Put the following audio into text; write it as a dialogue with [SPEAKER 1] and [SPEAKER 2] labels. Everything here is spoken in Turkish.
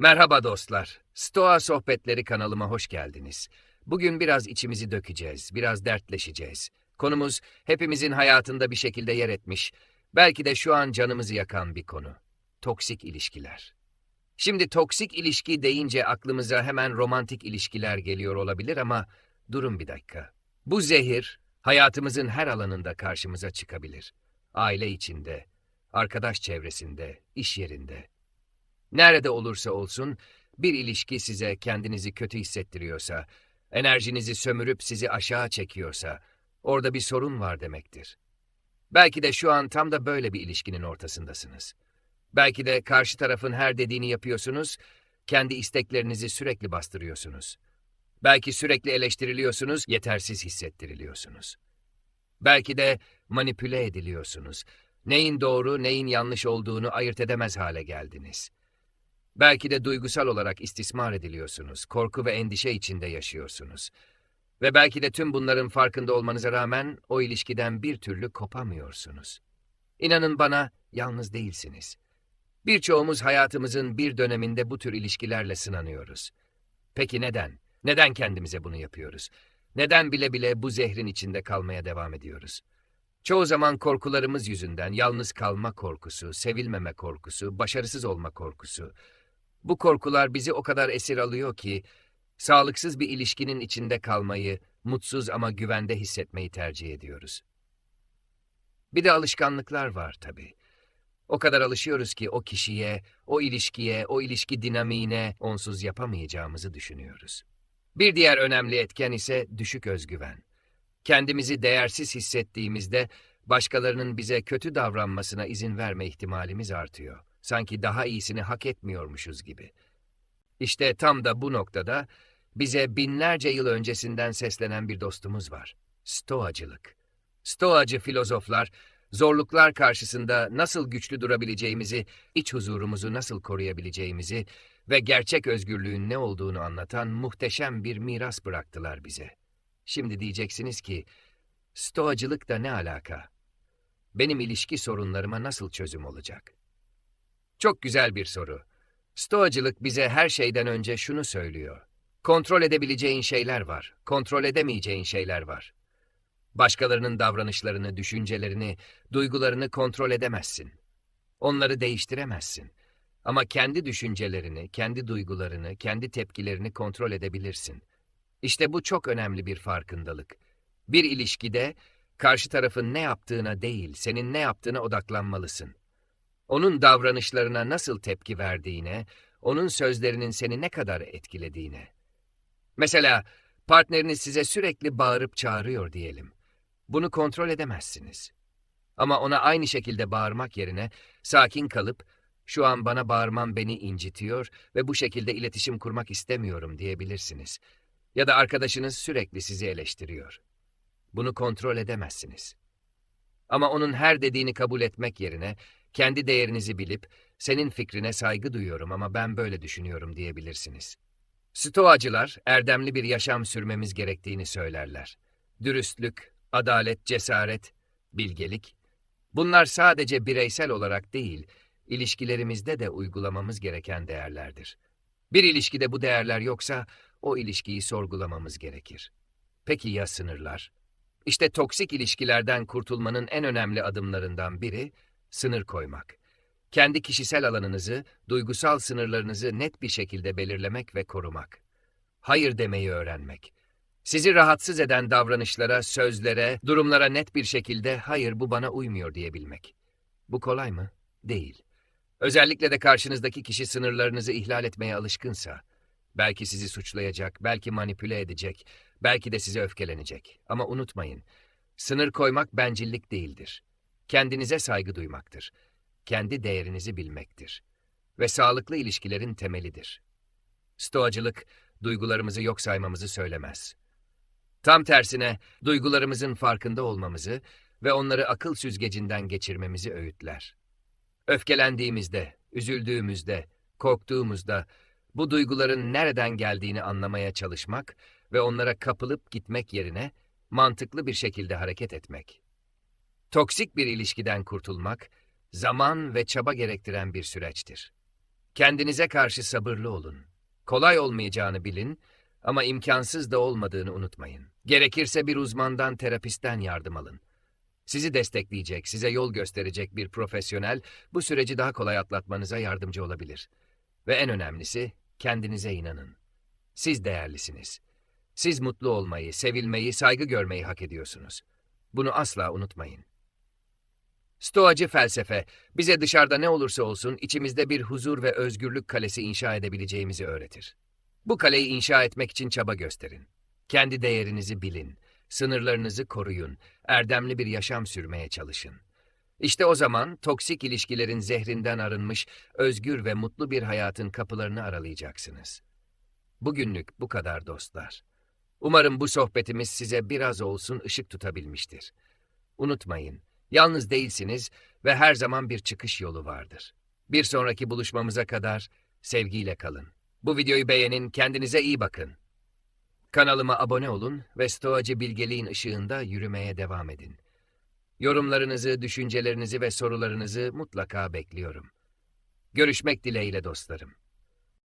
[SPEAKER 1] Merhaba dostlar. Stoa Sohbetleri kanalıma hoş geldiniz. Bugün biraz içimizi dökeceğiz, biraz dertleşeceğiz. Konumuz hepimizin hayatında bir şekilde yer etmiş, belki de şu an canımızı yakan bir konu. Toksik ilişkiler. Şimdi toksik ilişki deyince aklımıza hemen romantik ilişkiler geliyor olabilir ama durun bir dakika. Bu zehir hayatımızın her alanında karşımıza çıkabilir. Aile içinde, arkadaş çevresinde, iş yerinde. Nerede olursa olsun bir ilişki size kendinizi kötü hissettiriyorsa, enerjinizi sömürüp sizi aşağı çekiyorsa, orada bir sorun var demektir. Belki de şu an tam da böyle bir ilişkinin ortasındasınız. Belki de karşı tarafın her dediğini yapıyorsunuz, kendi isteklerinizi sürekli bastırıyorsunuz. Belki sürekli eleştiriliyorsunuz, yetersiz hissettiriliyorsunuz. Belki de manipüle ediliyorsunuz. Neyin doğru, neyin yanlış olduğunu ayırt edemez hale geldiniz. Belki de duygusal olarak istismar ediliyorsunuz, korku ve endişe içinde yaşıyorsunuz. Ve belki de tüm bunların farkında olmanıza rağmen o ilişkiden bir türlü kopamıyorsunuz. İnanın bana, yalnız değilsiniz. Birçoğumuz hayatımızın bir döneminde bu tür ilişkilerle sınanıyoruz. Peki neden? Neden kendimize bunu yapıyoruz? Neden bile bile bu zehrin içinde kalmaya devam ediyoruz? Çoğu zaman korkularımız yüzünden yalnız kalma korkusu, sevilmeme korkusu, başarısız olma korkusu. Bu korkular bizi o kadar esir alıyor ki sağlıksız bir ilişkinin içinde kalmayı, mutsuz ama güvende hissetmeyi tercih ediyoruz. Bir de alışkanlıklar var tabii. O kadar alışıyoruz ki o kişiye, o ilişkiye, o ilişki dinamiğine onsuz yapamayacağımızı düşünüyoruz. Bir diğer önemli etken ise düşük özgüven. Kendimizi değersiz hissettiğimizde başkalarının bize kötü davranmasına izin verme ihtimalimiz artıyor. Sanki daha iyisini hak etmiyormuşuz gibi. İşte tam da bu noktada bize binlerce yıl öncesinden seslenen bir dostumuz var. Stoacılık. Stoacı filozoflar zorluklar karşısında nasıl güçlü durabileceğimizi, iç huzurumuzu nasıl koruyabileceğimizi ve gerçek özgürlüğün ne olduğunu anlatan muhteşem bir miras bıraktılar bize. Şimdi diyeceksiniz ki, stoacılık da ne alaka? Benim ilişki sorunlarıma nasıl çözüm olacak? Çok güzel bir soru. Stoacılık bize her şeyden önce şunu söylüyor. Kontrol edebileceğin şeyler var, kontrol edemeyeceğin şeyler var. Başkalarının davranışlarını, düşüncelerini, duygularını kontrol edemezsin. Onları değiştiremezsin. Ama kendi düşüncelerini, kendi duygularını, kendi tepkilerini kontrol edebilirsin. İşte bu çok önemli bir farkındalık. Bir ilişkide karşı tarafın ne yaptığına değil, senin ne yaptığına odaklanmalısın. Onun davranışlarına nasıl tepki verdiğine, onun sözlerinin seni ne kadar etkilediğine. Mesela partneriniz size sürekli bağırıp çağırıyor diyelim. Bunu kontrol edemezsiniz. Ama ona aynı şekilde bağırmak yerine sakin kalıp şu an bana bağırman beni incitiyor ve bu şekilde iletişim kurmak istemiyorum diyebilirsiniz. Ya da arkadaşınız sürekli sizi eleştiriyor. Bunu kontrol edemezsiniz. Ama onun her dediğini kabul etmek yerine kendi değerinizi bilip senin fikrine saygı duyuyorum ama ben böyle düşünüyorum diyebilirsiniz. Stoacılar erdemli bir yaşam sürmemiz gerektiğini söylerler. Dürüstlük, adalet, cesaret, bilgelik. Bunlar sadece bireysel olarak değil, ilişkilerimizde de uygulamamız gereken değerlerdir. Bir ilişkide bu değerler yoksa o ilişkiyi sorgulamamız gerekir. Peki ya sınırlar? İşte toksik ilişkilerden kurtulmanın en önemli adımlarından biri sınır koymak. Kendi kişisel alanınızı, duygusal sınırlarınızı net bir şekilde belirlemek ve korumak. Hayır demeyi öğrenmek. Sizi rahatsız eden davranışlara, sözlere, durumlara net bir şekilde hayır bu bana uymuyor diyebilmek. Bu kolay mı? Değil. Özellikle de karşınızdaki kişi sınırlarınızı ihlal etmeye alışkınsa, belki sizi suçlayacak, belki manipüle edecek, belki de size öfkelenecek. Ama unutmayın, sınır koymak bencillik değildir. Kendinize saygı duymaktır. Kendi değerinizi bilmektir. Ve sağlıklı ilişkilerin temelidir. Stoacılık, duygularımızı yok saymamızı söylemez. Tam tersine duygularımızın farkında olmamızı ve onları akıl süzgecinden geçirmemizi öğütler. Öfkelendiğimizde, üzüldüğümüzde, korktuğumuzda bu duyguların nereden geldiğini anlamaya çalışmak ve onlara kapılıp gitmek yerine mantıklı bir şekilde hareket etmek. Toksik bir ilişkiden kurtulmak, zaman ve çaba gerektiren bir süreçtir. Kendinize karşı sabırlı olun. Kolay olmayacağını bilin ama imkansız da olmadığını unutmayın. Gerekirse bir uzmandan, terapisten yardım alın. Sizi destekleyecek, size yol gösterecek bir profesyonel bu süreci daha kolay atlatmanıza yardımcı olabilir. Ve en önemlisi kendinize inanın. Siz değerlisiniz. Siz mutlu olmayı, sevilmeyi, saygı görmeyi hak ediyorsunuz. Bunu asla unutmayın. Stoacı felsefe, bize dışarıda ne olursa olsun içimizde bir huzur ve özgürlük kalesi inşa edebileceğimizi öğretir. Bu kaleyi inşa etmek için çaba gösterin. Kendi değerinizi bilin, sınırlarınızı koruyun, erdemli bir yaşam sürmeye çalışın. İşte o zaman toksik ilişkilerin zehrinden arınmış, özgür ve mutlu bir hayatın kapılarını aralayacaksınız. Bugünlük bu kadar dostlar. Umarım bu sohbetimiz size biraz olsun ışık tutabilmiştir. Unutmayın, yalnız değilsiniz ve her zaman bir çıkış yolu vardır. Bir sonraki buluşmamıza kadar sevgiyle kalın. Bu videoyu beğenin, kendinize iyi bakın. Kanalıma abone olun ve Stoacı bilgeliğin ışığında yürümeye devam edin. Yorumlarınızı, düşüncelerinizi ve sorularınızı mutlaka bekliyorum. Görüşmek dileğiyle dostlarım.